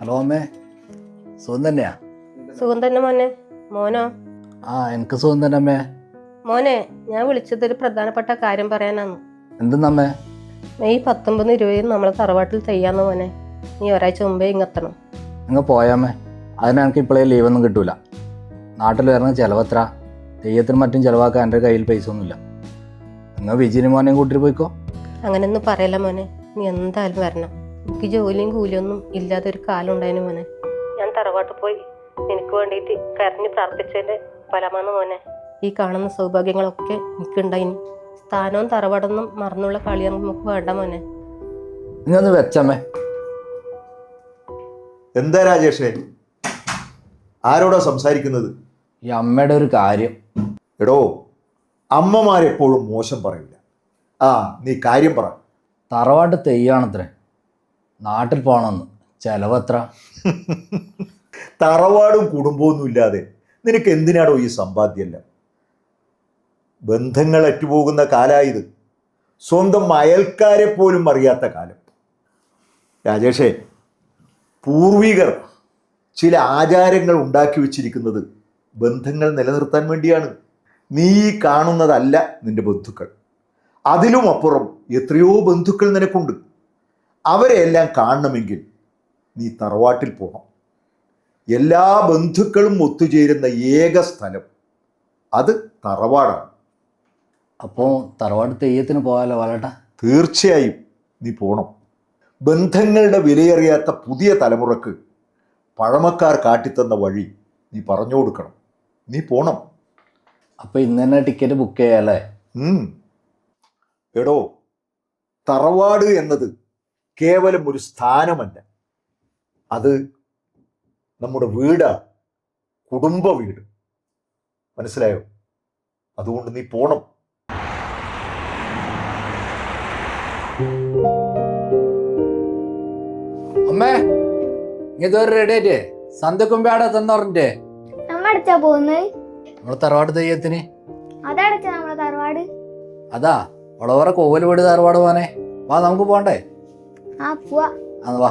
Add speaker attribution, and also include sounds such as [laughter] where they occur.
Speaker 1: Hello അമ്മേ. സുഖം തന്നെയാ?
Speaker 2: സുഖം തന്നെ മോനെ. മോനോ?
Speaker 1: ആ എനിക്ക് സുഖം തന്നെ അമ്മേ.
Speaker 2: മോനെ ഞാൻ വിളിച്ചത് ഒരു പ്രധാനപ്പെട്ട കാര്യം പറയാനാണ്.
Speaker 1: എന്തെന്നമ്മേ?
Speaker 2: മെയ് പത്തൊമ്പത് ഇരുപതിന് നമ്മളെ തറവാട്ടിൽ ചെയ്യാന്ന് മോനെ. നീ ഒരാഴ്ച മുമ്പേ ഇങ്ങെത്തണം
Speaker 1: നിങ്ങൾ പോയാമേ അതിന് എനിക്ക് ഇപ്പോഴേ ലീവൊന്നും കിട്ടൂല. നാട്ടിൽ വരുന്ന ചിലവത്ര. തെയ്യത്തിനും മറ്റും ചിലവാക്കാൻ എന്റെ കയ്യിൽ പൈസ ഒന്നുമില്ല നിങ്ങൾ വിജയനും മോനെയും കൂട്ടിട്ട് പോയിക്കോ.
Speaker 2: അങ്ങനെയൊന്നും പറയല്ല മോനെ. നീ എന്തായാലും വരണം. എനിക്ക് ജോലിയും കൂലിയൊന്നും ഇല്ലാതെ ഒരു കാലം ഉണ്ടായിരുന്നു മോനെ. ഞാൻ തറവാട്ട് പോയി. നിനക്ക് വേണ്ടിയിട്ട് കരഞ്ഞ് പ്രാർത്ഥിച്ചതിന്റെ ഫലമാണ് മോനെ. ഈ കാണുന്ന സൗഭാഗ്യങ്ങളൊക്കെ എനിക്കുണ്ടായിനി. സ്ഥാനവും തറവാടൊന്നും മറന്നുള്ള കളിയാണ് നമുക്ക് വേണ്ട മോനെ.
Speaker 1: വെച്ചമ്മേ.
Speaker 3: എന്താ രാജേഷേ? ആരോടാ സംസാരിക്കുന്നത്?
Speaker 1: ഈ അമ്മയുടെ ഒരു കാര്യം.
Speaker 3: എടോ അമ്മമാരെപ്പോഴും മോശം പറയില്ല. ആ നീ കാര്യം പറ.
Speaker 1: തറവാട്ട് തെയ്യാണത്രേ. നാട്ടിൽ പോകണമെന്ന് ചിലവത്ര? [laughs]
Speaker 3: തറവാടും കുടുംബമൊന്നും ഇല്ലാതെ നിനക്ക് എന്തിനാടോ ഈ സമ്പാദ്യമല്ല? ബന്ധങ്ങൾ അറ്റുപോകുന്ന കാലായത് സ്വന്തം അയൽക്കാരെ പോലും അറിയാത്ത കാലം. രാജേഷേ പൂർവികർ ചില ആചാരങ്ങൾ ഉണ്ടാക്കി വച്ചിരിക്കുന്നത് ബന്ധങ്ങൾ നിലനിർത്താൻ വേണ്ടിയാണ്. നീ കാണുന്നതല്ല നിന്റെ ബന്ധുക്കൾ. അതിലും അപ്പുറം എത്രയോ ബന്ധുക്കൾ നിനക്കുണ്ട്. അവരെ എല്ലാം കാണണമെങ്കിൽ നീ തറവാട്ടിൽ പോകണം എല്ലാ ബന്ധുക്കളും ഒത്തുചേരുന്ന ഏക സ്ഥലം അത് തറവാടാണ്.
Speaker 1: അപ്പോൾ തറവാട് തെയ്യത്തിന് പോകാമല്ലോ വളട്ട
Speaker 3: തീർച്ചയായും നീ പോകണം ബന്ധങ്ങളുടെ വിലയറിയാത്ത പുതിയ തലമുറയ്ക്ക് പഴമക്കാർ കാട്ടിത്തന്ന വഴി നീ പറഞ്ഞു കൊടുക്കണം. നീ പോണം.
Speaker 1: അപ്പോൾ ഇന്ന് തന്നെ ടിക്കറ്റ് ബുക്ക്
Speaker 3: ചെയ്യാലേ എടോ തറവാട് എന്നത് കേവലം ഒരു സ്ഥാനമല്ല. അത് നമ്മുടെ വീടാ കുടുംബ വീട്. മനസ്സിലായോ? അതുകൊണ്ട് നീ പോണം.
Speaker 1: അമ്മേ ഇതൊരു റെഡി ആയിട്ടേ സന്ധ്യക്കുമ്പാടെ തന്നോറിന്റെ
Speaker 4: നമ്മ അടച്ചാ പോകുന്നത്
Speaker 1: നമ്മൾ തറവാട് തെയ്യത്തിന്?
Speaker 4: അതടച്ച നമ്മളെ തറവാട്.
Speaker 1: അതാ വളവറ കോവൽ വീട് തറവാട് പോനെ വാ നമുക്ക് പോണ്ടേ?
Speaker 4: ആ പോവാ.
Speaker 1: അത് വാ.